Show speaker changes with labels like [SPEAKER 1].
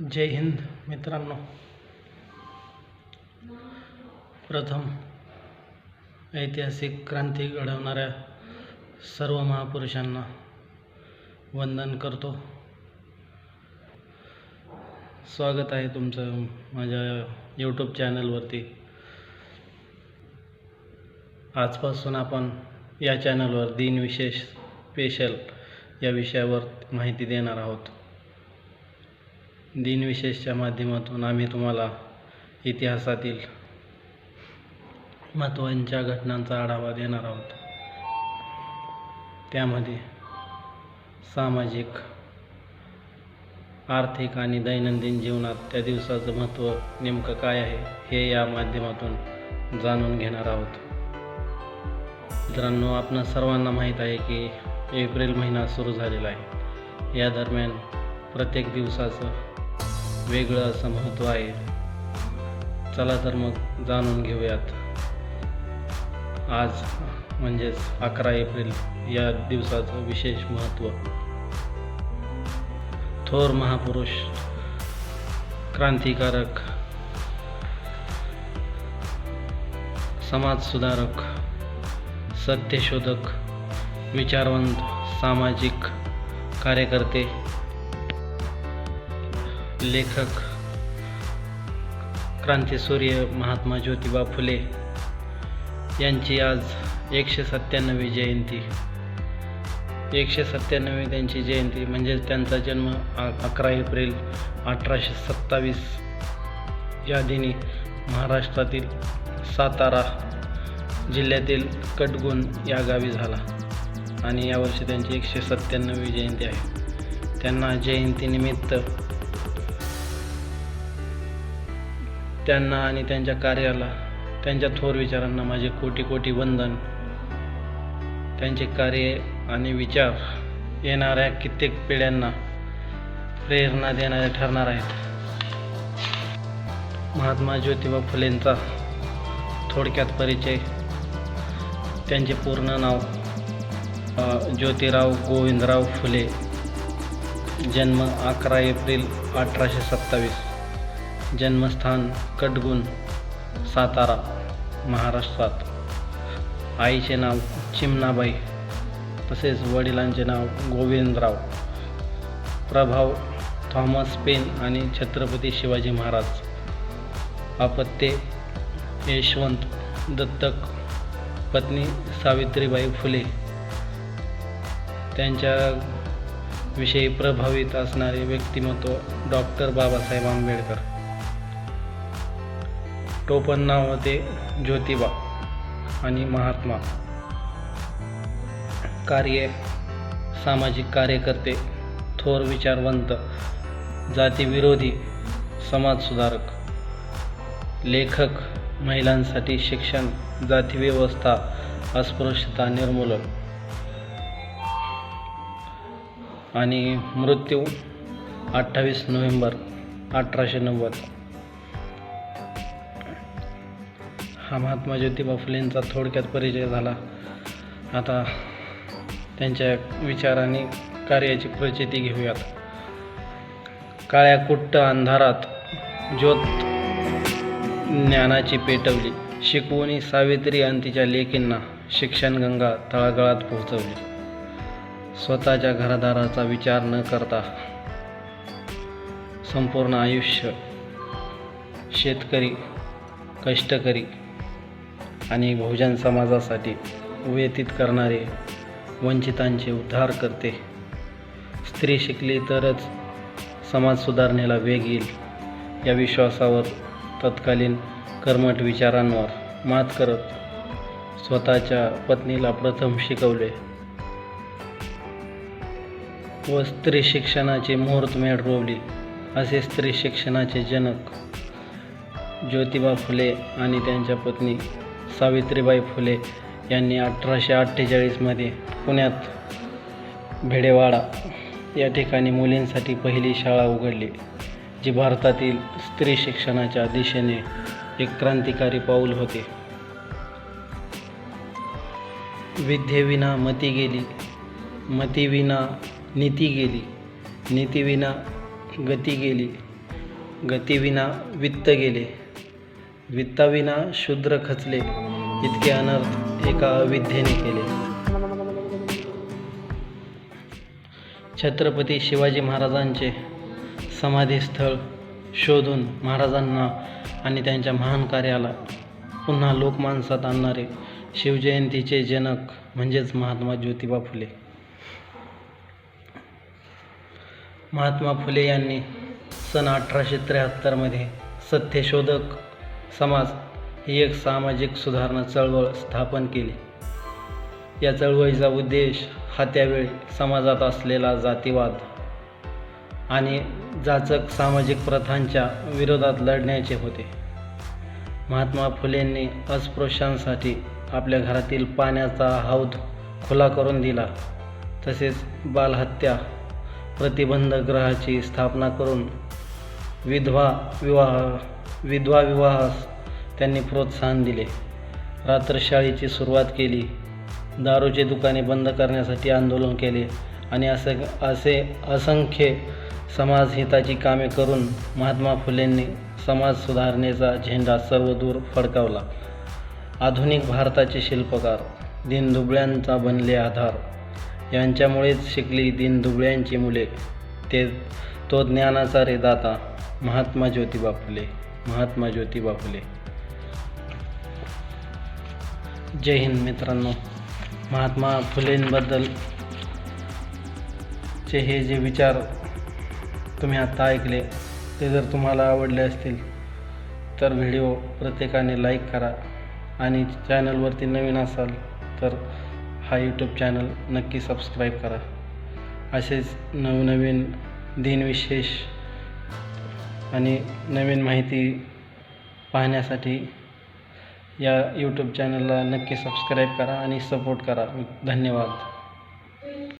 [SPEAKER 1] जय हिंद मित्रांनो. प्रथम ऐतिहासिक क्रांती घडवणाऱ्या सर्व महापुरुषांना वंदन करतो. स्वागत आहे तुमचं माझ्या यूट्यूब चॅनलवरती. आजपासून आपण या चॅनलवर दिनविशेष स्पेशल या विषयावर माहिती देणार आहोत. दिनविशेषच्या माध्यमातून आम्ही तुम्हाला इतिहासातील महत्त्वांच्या घटनांचा आढावा देणार आहोत. त्यामध्ये सामाजिक आर्थिक आणि दैनंदिन जीवनात त्या दिवसाचं महत्त्व नेमकं काय आहे हे या माध्यमातून जाणून घेणार आहोत. मित्रांनो आपण सर्वांना माहीत आहे की एप्रिल महिना सुरू झालेला आहे. या दरम्यान प्रत्येक दिवसाचं वेगळं असं महत्त्व आहे. चला तर मग जाणून घेऊयात. आज म्हणजेच अकरा एप्रिल या दिवसाचं विशेष महत्त्व. थोर महापुरुष क्रांतिकारक समाजसुधारक सत्यशोधक विचारवंत सामाजिक कार्यकर्ते लेखक क्रांतीसूर्य महात्मा ज्योतिबा फुले यांची आज एकशे सत्त्याण्णवी जयंती. एकशे सत्त्याण्णवी त्यांची जयंती म्हणजेच त्यांचा जन्म अकरा एप्रिल अठराशे सत्तावीस या दिनी महाराष्ट्रातील सातारा जिल्ह्यातील कटगुण या गावी झाला आणि यावर्षी त्यांची एकशे सत्त्याण्णवी जयंती आहे. त्यांना जयंतीनिमित्त त्यांना आणि त्यांच्या कार्याला त्यांच्या थोर विचारांना माझे कोटी कोटी वंदन. त्यांचे कार्य आणि विचार येणाऱ्या कित्येक पिढ्यांना प्रेरणा देणारे ठरणार आहेत. महात्मा ज्योतिबा फुलेंचा थोडक्यात परिचय. त्यांचे पूर्ण नाव ज्योतिराव गोविंदराव फुले. जन्म अकरा एप्रिल अठराशे सत्तावीस. जन्मस्थान कटगुण सातारा महाराष्ट्रात. आईचे नाव चिमणाबाई तसेच वडिलांचे नाव गोविंदराव. प्रभाव थॉमस पेन आणि छत्रपती शिवाजी महाराज. अपत्ये यशवंत दत्तक पत्नी सावित्रीबाई फुले. त्यांच्या विषयी प्रभावित असणारे व्यक्तिमत्व डॉक्टर बाबासाहेब आंबेडकर. टोपण नाव होते ज्योतिबा आणि महात्मा. कार्य सामाजिक कार्यकर्ते थोर विचारवंत जातीविरोधी समाजसुधारक लेखक महिलांसाठी शिक्षण जातीव्यवस्था अस्पृश्यता निर्मूलन आणि मृत्यू अठ्ठावीस नोव्हेंबर अठराशे नव्वद. हा महात्मा ज्योतिबा फुलेंचा थोडक्यात परिचय झाला. आता त्यांच्या विचाराने कार्याची प्रचिती घेऊयात. काळ्या कुट्ट अंधारात ज्योत ज्ञानाची पेटवली. शिकवणी सावित्री आणि तिच्या लेकींना शिक्षणगंगा तळागाळात पोहोचवली. स्वतःच्या घरादाराचा विचार न करता संपूर्ण आयुष्य शेतकरी कष्टकरी आणि बहुजन समाजासाठी व्यतीत करणारे वंचितांचे उद्धार करते. स्त्री शिकली तरच समाज सुधारणेला वेग येईल या विश्वासावर तत्कालीन कर्मठ विचारांवर मात करत स्वतःच्या पत्नीला प्रथम शिकवले. व स्त्री शिक्षणाची मुहूर्तमेढ रोवली असे स्त्री शिक्षणाचे जनक ज्योतिबा फुले आणि त्यांच्या पत्नी सावित्रीबाई फुले यांनी अठराशे अठ्ठेचाळीसमध्ये पुण्यात भेडेवाडा या ठिकाणी मुलींसाठी पहिली शाळा उघडली जी भारतातील स्त्री शिक्षणाच्या दिशेने एक क्रांतिकारी पाऊल होते. विद्येविना मती गेली मतीविना नीती गेली नीतीविना गती गेली गतीविना वित्त गेले वित्ताविना शूद्र खचले. इतके अनर्थ एका अविद्येने केले. छत्रपती शिवाजी महाराजांचे समाधीस्थळ शोधून महाराजांना आणि त्यांच्या महान कार्याला पुन्हा लोकमानसात आणणारे शिवजयंतीचे जनक म्हणजेच महात्मा ज्योतिबा फुले. महात्मा फुले यांनी सन अठराशे त्र्याहत्तरमध्ये सत्यशोधक समाज ही एक सामाजिक सुधारणा चळवळ स्थापन केली. या चळवळीचा उद्देश हा त्यावेळी समाजात असलेला जातीवाद आणि जाचक सामाजिक प्रथांच्या विरोधात लढण्याचे होते. महात्मा फुलेंनी अस्पृश्यांसाठी आपल्या घरातील पाण्याचा हौद खुला करून दिला तसेच बालहत्या प्रतिबंध ग्रहाची स्थापना करून विधवा विवाह विधवा विवाह त्यांनी प्रोत्साहन दिले. रात्रशाळेची सुरुवात केली. दारूचे दुकाने बंद करण्यासाठी आंदोलन केले आणि असे असे असंख्य समाजहिताची कामे करून महात्मा फुलेंनी समाज सुधारणेचा झेंडा सर्वदूर फडकावला. आधुनिक भारताचे शिल्पकार दीनदुबळ्यांचा बनले आधार. यांच्यामुळेच शिकली दीनदुबळ्यांची मुले. ते तो ज्ञानाचा रेदाता महात्मा ज्योतिबा फुले महात्मा ज्योतिबा फुले. जय हिंद मित्रांनो. महात्मा फुलेंबद्दल चे हे जे विचार तुम्ही आत्ता ऐकले ते जर तुम्हाला आवडले असतील तर व्हिडिओ प्रत्येकाने लाईक करा आणि चॅनलवरती नवीन असाल तर हा यूट्यूब चॅनल नक्की सबस्क्राईब करा. असेच नवनवीन दिनविशेष आणि नवीन माहिती पाहण्यासाठी या यूट्यूब चॅनलला नक्की सबस्क्राईब करा आणि सपोर्ट करा. धन्यवाद.